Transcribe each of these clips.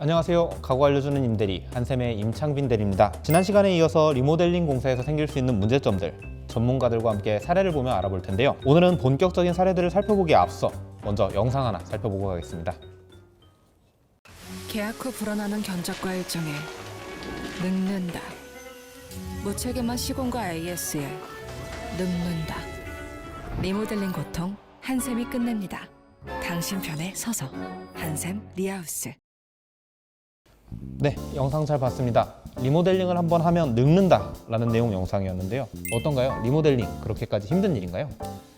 안녕하세요. 가구 알려주는 임대리 한샘의 임창빈 대리입니다. 지난 시간에 이어서 리모델링 공사에서 생길 수 있는 문제점들 전문가들과 함께 사례를 보며 알아볼 텐데요. 오늘은 본격적인 사례들을 살펴보기에 앞서 먼저 영상 하나 살펴보고 가겠습니다. 계약 후 불어나는 견적과 일정에 늙는다. 무책임한 시공과 AS에 늙는다. 리모델링 고통 한샘이 끝냅니다. 당신 편에 서서 한샘 리하우스. 네, 영상 잘 봤습니다. 리모델링을 한번 하면 늙는다 라는 내용 영상이었는데요. 어떤가요? 리모델링 그렇게까지 힘든 일인가요?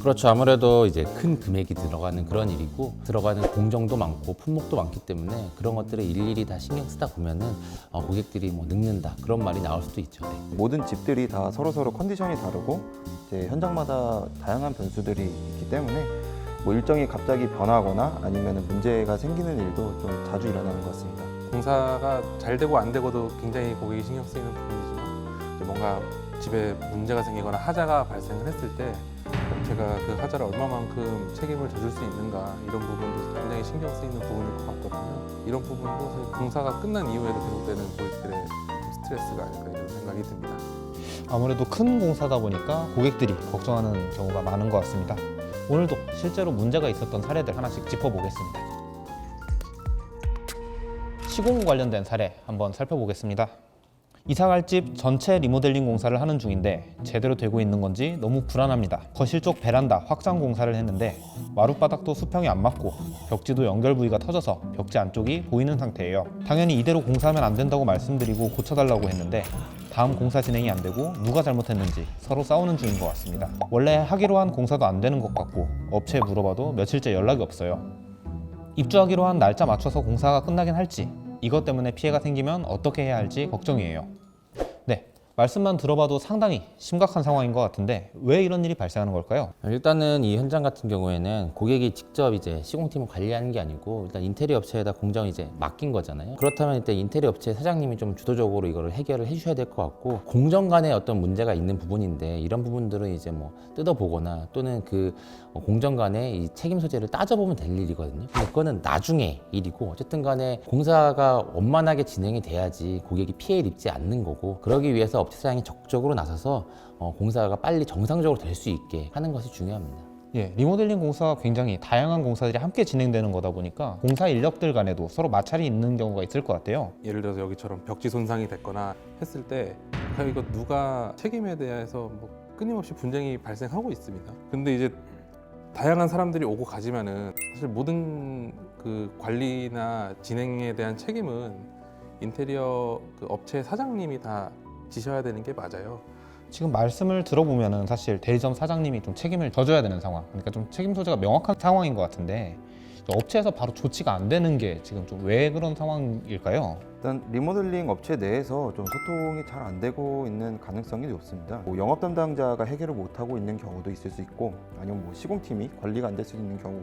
그렇죠. 아무래도 이제 큰 금액이 들어가는 그런 일이고 들어가는 공정도 많고 품목도 많기 때문에 그런 것들을 일일이 다 신경 쓰다 보면은 어, 고객들이 뭐 늙는다 그런 말이 나올 수도 있죠. 네. 모든 집들이 다 서로 서로 컨디션이 다르고 이제 현장마다 다양한 변수들이 있기 때문에 뭐 일정이 갑자기 변하거나 아니면 문제가 생기는 일도 좀 자주 일어나는 것 같습니다. 공사가 잘 되고 안 되고도 굉장히 고객이 신경 쓰이는 부분이지만 뭔가 집에 문제가 생기거나 하자가 발생을 했을 때 제가 그 하자를 얼마만큼 책임을 져줄 수 있는가 이런 부분도 굉장히 신경 쓰이는 부분일 것 같거든요. 이런 부분도 사실 공사가 끝난 이후에도 계속되는 고객들의 좀 스트레스가 아닐까 이런 생각이 듭니다. 아무래도 큰 공사다 보니까 고객들이 걱정하는 경우가 많은 것 같습니다. 오늘도 실제로 문제가 있었던 사례들 하나씩 짚어보겠습니다. 시공 관련된 사례 한번 살펴보겠습니다. 이사갈 집 전체 리모델링 공사를 하는 중인데 제대로 되고 있는 건지 너무 불안합니다. 거실 쪽 베란다 확장 공사를 했는데 마룻바닥도 수평이 안 맞고 벽지도 연결 부위가 터져서 벽지 안쪽이 보이는 상태예요. 당연히 이대로 공사하면 안 된다고 말씀드리고 고쳐달라고 했는데 다음 공사 진행이 안 되고 누가 잘못했는지 서로 싸우는 중인 것 같습니다. 원래 하기로 한 공사도 안 되는 것 같고 업체에 물어봐도 며칠째 연락이 없어요. 입주하기로 한 날짜 맞춰서 공사가 끝나긴 할지 이것 때문에 피해가 생기면 어떻게 해야 할지 걱정이에요. 네, 말씀만 들어봐도 상당히 심각한 상황인 것 같은데 왜 이런 일이 발생하는 걸까요? 일단은 이 현장 같은 경우에는 고객이 직접 이제 시공팀을 관리하는 게 아니고 일단 인테리어 업체에다 공정 이제 맡긴 거잖아요. 그렇다면 일단 인테리어 업체 사장님이 좀 주도적으로 이거를 해결을 해주셔야 될 것 같고 공정 간에 어떤 문제가 있는 부분인데 이런 부분들은 이제 뭐 뜯어보거나 또는 그 공정 간에 이 책임 소재를 따져보면 될 일이거든요. 근데 그거는 나중에 일이고 어쨌든 간에 공사가 원만하게 진행이 돼야지 고객이 피해를 입지 않는 거고 그러기 위해서 업체 사장이 적극적으로 나서서 어, 공사가 빨리 정상적으로 될 수 있게 하는 것이 중요합니다. 예, 리모델링 공사가 굉장히 다양한 공사들이 함께 진행되는 거다 보니까 공사 인력들 간에도 서로 마찰이 있는 경우가 있을 것 같아요. 예를 들어서 여기처럼 벽지 손상이 됐거나 했을 때 과연 이거 누가 책임에 대해서 뭐 끊임없이 분쟁이 발생하고 있습니다. 근데 이제 다양한 사람들이 오고 가지만은 사실 모든 그 관리나 진행에 대한 책임은 인테리어 그 업체 사장님이 다 지셔야 되는 게 맞아요. 지금 말씀을 들어보면은 사실 대리점 사장님이 좀 책임을 져줘야 되는 상황, 그러니까 좀 책임 소재가 명확한 상황인 것 같은데 업체에서 바로 조치가 안 되는 게 지금 좀 왜 그런 상황일까요? 일단 리모델링 업체 내에서 좀 소통이 잘 안 되고 있는 가능성이 높습니다. 뭐 영업 담당자가 해결을 못 하고 있는 경우도 있을 수 있고, 아니면 뭐 시공팀이 관리가 안 될 수 있는 경우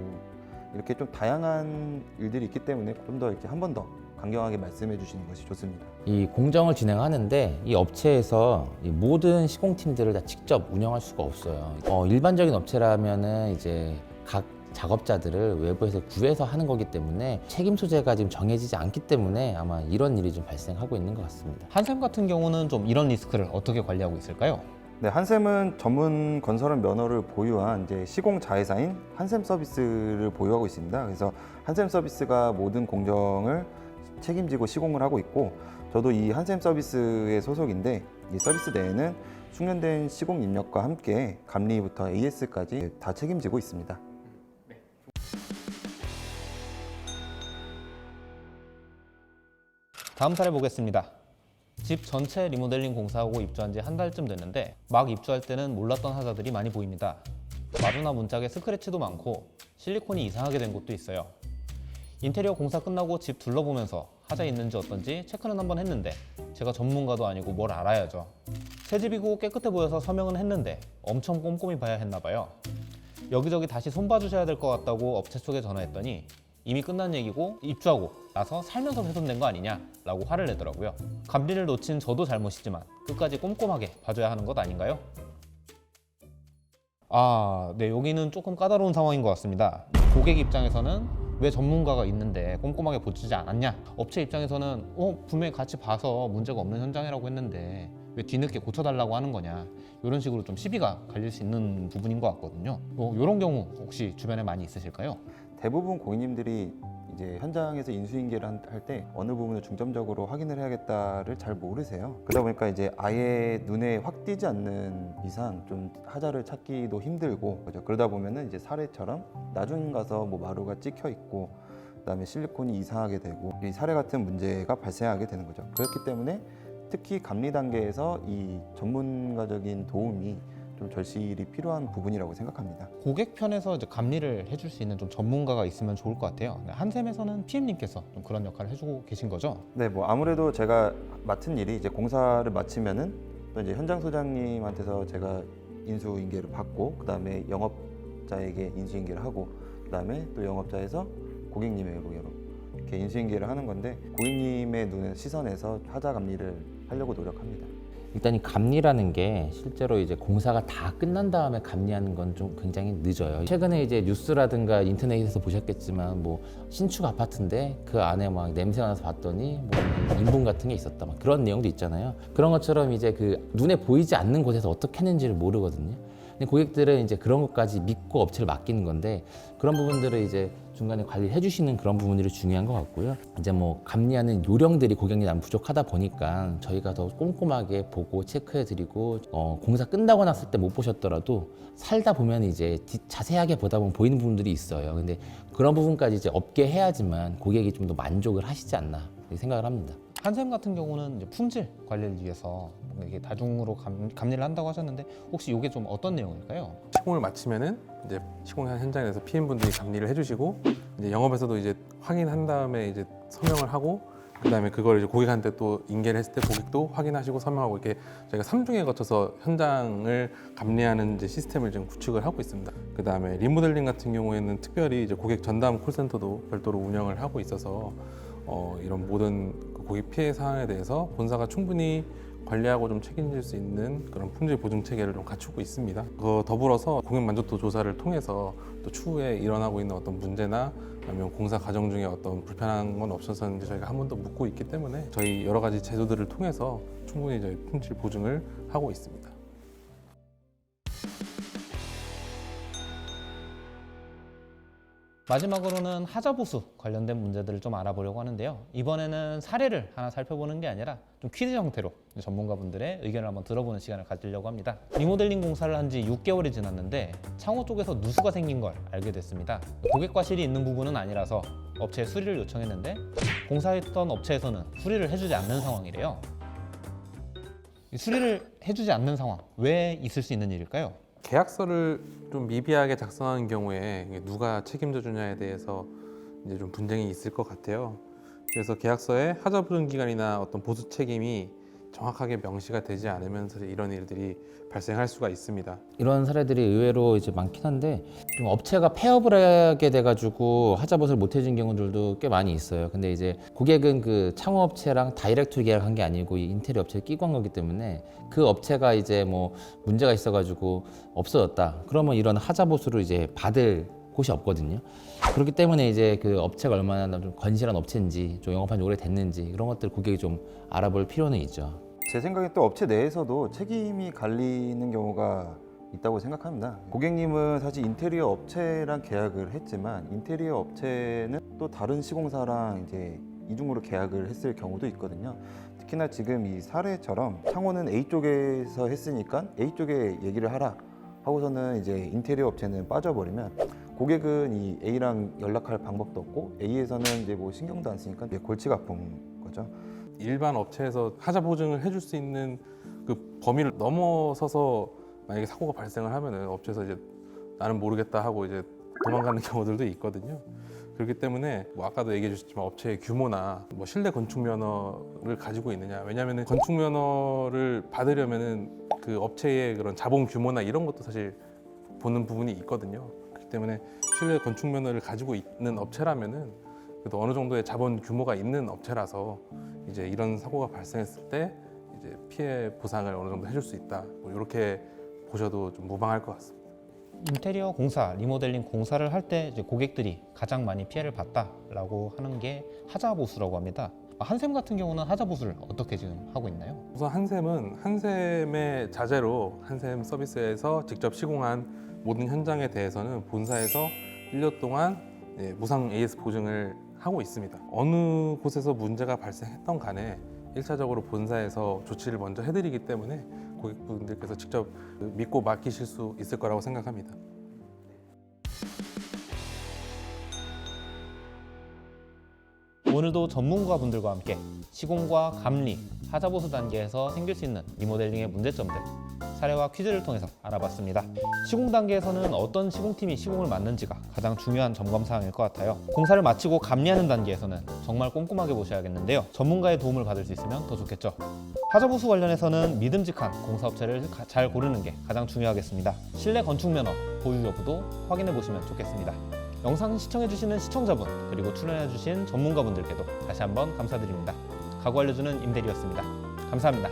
이렇게 좀 다양한 일들이 있기 때문에 좀 더 이렇게 한 번 더 강경하게 말씀해 주시는 것이 좋습니다. 이 공정을 진행하는데 이 업체에서 이 모든 시공팀들을 다 직접 운영할 수가 없어요. 어, 일반적인 업체라면은 이제 각 작업자들을 외부에서 구해서 하는 거기 때문에 책임 소재가 지금 정해지지 않기 때문에 아마 이런 일이 좀 발생하고 있는 것 같습니다. 한샘 같은 경우는 좀 이런 리스크를 어떻게 관리하고 있을까요? 네, 한샘은 전문 건설업 면허를 보유한 이제 시공 자회사인 한샘 서비스를 보유하고 있습니다. 그래서 한샘 서비스가 모든 공정을 책임지고 시공을 하고 있고 저도 이 한샘 서비스의 소속인데 이 서비스 내에는 숙련된 시공 인력과 함께 감리부터 AS까지 다 책임지고 있습니다. 다음 사례 보겠습니다. 집 전체 리모델링 공사하고 입주한 지 한 달쯤 됐는데 막 입주할 때는 몰랐던 하자들이 많이 보입니다. 마루나 문짝에 스크래치도 많고 실리콘이 이상하게 된 곳도 있어요. 인테리어 공사 끝나고 집 둘러보면서 하자 있는지 어떤지 체크는 한번 했는데 제가 전문가도 아니고 뭘 알아야죠. 새 집이고 깨끗해 보여서 서명은 했는데 엄청 꼼꼼히 봐야 했나 봐요. 여기저기 다시 손봐 주셔야 될 것 같다고 업체 쪽에 전화했더니 이미 끝난 얘기고 입주하고 나서 살면서 훼손된 거 아니냐라고 화를 내더라고요. 감리를 놓친 저도 잘못이지만 끝까지 꼼꼼하게 봐줘야 하는 것 아닌가요? 아, 네 여기는 조금 까다로운 상황인 것 같습니다. 고객 입장에서는 왜 전문가가 있는데 꼼꼼하게 보지 않았냐? 업체 입장에서는 어 분명히 같이 봐서 문제가 없는 현장이라고 했는데 왜 뒤늦게 고쳐달라고 하는 거냐? 이런 식으로 좀 시비가 갈릴 수 있는 부분인 것 같거든요. 뭐 이런 경우 혹시 주변에 많이 있으실까요? 대부분 고객님들이 이제 현장에서 인수인계를 할 때 어느 부분을 중점적으로 확인을 해야겠다를 잘 모르세요. 그러다 보니까 이제 아예 눈에 확 띄지 않는 이상 좀 하자를 찾기도 힘들고 그죠. 그러다 보면은 이제 사례처럼 나중 가서 뭐 마루가 찍혀 있고 그다음에 실리콘이 이상하게 되고 이 사례 같은 문제가 발생하게 되는 거죠. 그렇기 때문에 특히 감리 단계에서 이 전문가적인 도움이 좀 절실히 필요한 부분이라고 생각합니다. 고객 편에서 이제 감리를 해줄 수 있는 좀 전문가가 있으면 좋을 것 같아요. 네, 한샘에서는 PM님께서 좀 그런 역할을 해주고 계신 거죠. 네, 뭐 아무래도 제가 맡은 일이 이제 공사를 마치면은 또 이제 현장 소장님한테서 제가 인수 인계를 받고 그다음에 영업자에게 인수 인계를 하고 그다음에 또 영업자에서 고객님의 의뢰로 이렇게 인수 인계를 하는 건데 고객님의 눈 시선에서 하자 감리를 하려고 노력합니다. 일단 이 감리라는 게 실제로 이제 공사가 다 끝난 다음에 감리하는 건 좀 굉장히 늦어요. 최근에 이제 뉴스라든가 인터넷에서 보셨겠지만 뭐 신축 아파트인데 그 안에 막 냄새가 나서 봤더니 뭐 인분 같은 게 있었다 막 그런 내용도 있잖아요. 그런 것처럼 이제 그 눈에 보이지 않는 곳에서 어떻게 했는지를 모르거든요. 근데 고객들은 이제 그런 것까지 믿고 업체를 맡기는 건데 그런 부분들을 이제 중간에 관리를 해주시는 그런 부분들이 중요한 것 같고요. 이제 뭐 감리하는 요령들이 고객님 안 부족하다 보니까 저희가 더 꼼꼼하게 보고 체크해 드리고 어, 공사 끝나고 났을 때 못 보셨더라도 살다 보면 이제 뒤- 자세하게 보다 보면 보이는 부분들이 있어요. 근데 그런 부분까지 이제 없게 해야지만 고객이 좀 더 만족을 하시지 않나 생각을 합니다. 한샘 같은 경우는 이제 품질 관리를 위해서 이게 다중으로 감, 감리를 한다고 하셨는데 혹시 이게 좀 어떤 내용일까요? 시공을 마치면은 이제 시공한 현장에서 PM 분들이 감리를 해주시고 이제 영업에서도 이제 확인한 다음에 이제 서명을 하고 그다음에 그걸 이제 고객한테 또 인계를 했을 때 고객도 확인하시고 서명하고 이렇게 저희가 삼중에 거쳐서 현장을 감리하는 이제 시스템을 지금 구축을 하고 있습니다. 그다음에 리모델링 같은 경우에는 특별히 이제 고객 전담 콜센터도 별도로 운영을 하고 있어서 어, 이런 모든 그 고객 피해 사항에 대해서 본사가 충분히 관리하고 좀 책임질 수 있는 그런 품질 보증 체계를 좀 갖추고 있습니다. 그 더불어서 고객 만족도 조사를 통해서 또 추후에 일어나고 있는 어떤 문제나 아니면 공사 과정 중에 어떤 불편한 건 없었는지 저희가 한 번 더 묻고 있기 때문에 저희 여러 가지 제도들을 통해서 충분히 저희 품질 보증을 하고 있습니다. 마지막으로는 하자보수 관련된 문제들을 좀 알아보려고 하는데요. 이번에는 사례를 하나 살펴보는 게 아니라 좀 퀴즈 형태로 전문가분들의 의견을 한번 들어보는 시간을 가지려고 합니다. 리모델링 공사를 한 지 6개월이 지났는데 창호 쪽에서 누수가 생긴 걸 알게 됐습니다. 고객 과실이 있는 부분은 아니라서 업체에 수리를 요청했는데 공사했던 업체에서는 수리를 해주지 않는 상황이래요. 이 수리를 해주지 않는 상황 왜 있을 수 있는 일일까요? 계약서를 좀 미비하게 작성하는 경우에 누가 책임져 주냐에 대해서 이제 좀 분쟁이 있을 것 같아요. 그래서 계약서에 하자 보증 기간이나 어떤 보수 책임이 정확하게 명시가 되지 않으면 사실 이런 일들이 발생할 수가 있습니다. 이런 사례들이 의외로 이제 많긴 한데 좀 업체가 폐업을 하게 돼가지고 하자봇을 못 해준 경우들도 꽤 많이 있어요. 근데 이제 고객은 그 창호업체랑 다이렉트 계약한 게 아니고 이 인테리어 업체에 끼고 한 거기 때문에 그 업체가 이제 뭐 문제가 있어가지고 없어졌다. 그러면 이런 하자봇으로 이제 받을 곳이 없거든요. 그렇기 때문에 이제 그 업체가 얼마나 좀 건실한 업체인지 좀 영업한 지 오래됐는지 그런 것들 고객이 좀 알아볼 필요는 있죠. 제 생각에 또 업체 내에서도 책임이 갈리는 경우가 있다고 생각합니다. 고객님은 사실 인테리어 업체랑 계약을 했지만 인테리어 업체는 또 다른 시공사랑 이제 이중으로 계약을 했을 경우도 있거든요. 특히나 지금 이 사례처럼 창호는 A 쪽에서 했으니까 A 쪽에 얘기를 하라 하고서는 이제 인테리어 업체는 빠져버리면 고객은 이 A랑 연락할 방법도 없고 A에서는 이제 뭐 신경도 안 쓰니까 골치가 아픈 거죠. 일반 업체에서 하자 보증을 해줄 수 있는 그 범위를 넘어서서 만약에 사고가 발생을 하면은 업체에서 이제 나는 모르겠다 하고 이제 도망가는 경우들도 있거든요. 그렇기 때문에 뭐 아까도 얘기해 주셨지만 업체의 규모나 뭐 실내 건축 면허를 가지고 있느냐 왜냐하면 건축 면허를 받으려면은 그 업체의 그런 자본 규모나 이런 것도 사실 보는 부분이 있거든요. 그렇기 때문에 실내 건축 면허를 가지고 있는 업체라면은 그래도 어느 정도의 자본 규모가 있는 업체라서 이제 이런 사고가 발생했을 때 이제 피해 보상을 어느 정도 해줄 수 있다. 뭐 이렇게 보셔도 좀 무방할 것 같습니다. 인테리어 공사, 리모델링 공사를 할 때 고객들이 가장 많이 피해를 봤다라고 하는 게 하자 보수라고 합니다. 아, 한샘 같은 경우는 하자 보수를 어떻게 지금 하고 있나요? 우선 한샘은 한샘의 자재로 한샘 서비스에서 직접 시공한 모든 현장에 대해서는 본사에서 1년 동안 예, 무상 AS 보증을 하고 있습니다. 어느 곳에서 문제가 발생했던 간에 1차적으로 본사에서 조치를 먼저 해드리기 때문에 고객분들께서 직접 믿고 맡기실 수 있을 거라고 생각합니다. 오늘도 전문가 분들과 함께 시공과 감리, 하자 보수 단계에서 생길 수 있는 리모델링의 문제점들 사례와 퀴즈를 통해서 알아봤습니다. 시공 단계에서는 어떤 시공팀이 시공을 맡는지가 가장 중요한 점검 사항일 것 같아요. 공사를 마치고 감리하는 단계에서는 정말 꼼꼼하게 보셔야겠는데요. 전문가의 도움을 받을 수 있으면 더 좋겠죠. 하자 보수 관련해서는 믿음직한 공사업체를 가- 잘 고르는 게 가장 중요하겠습니다. 실내 건축 면허 보유 여부도 확인해 보시면 좋겠습니다. 영상 시청해주시는 시청자분 그리고 출연해주신 전문가분들께도 다시 한번 감사드립니다. 가구 알려주는 임대리였습니다. 감사합니다.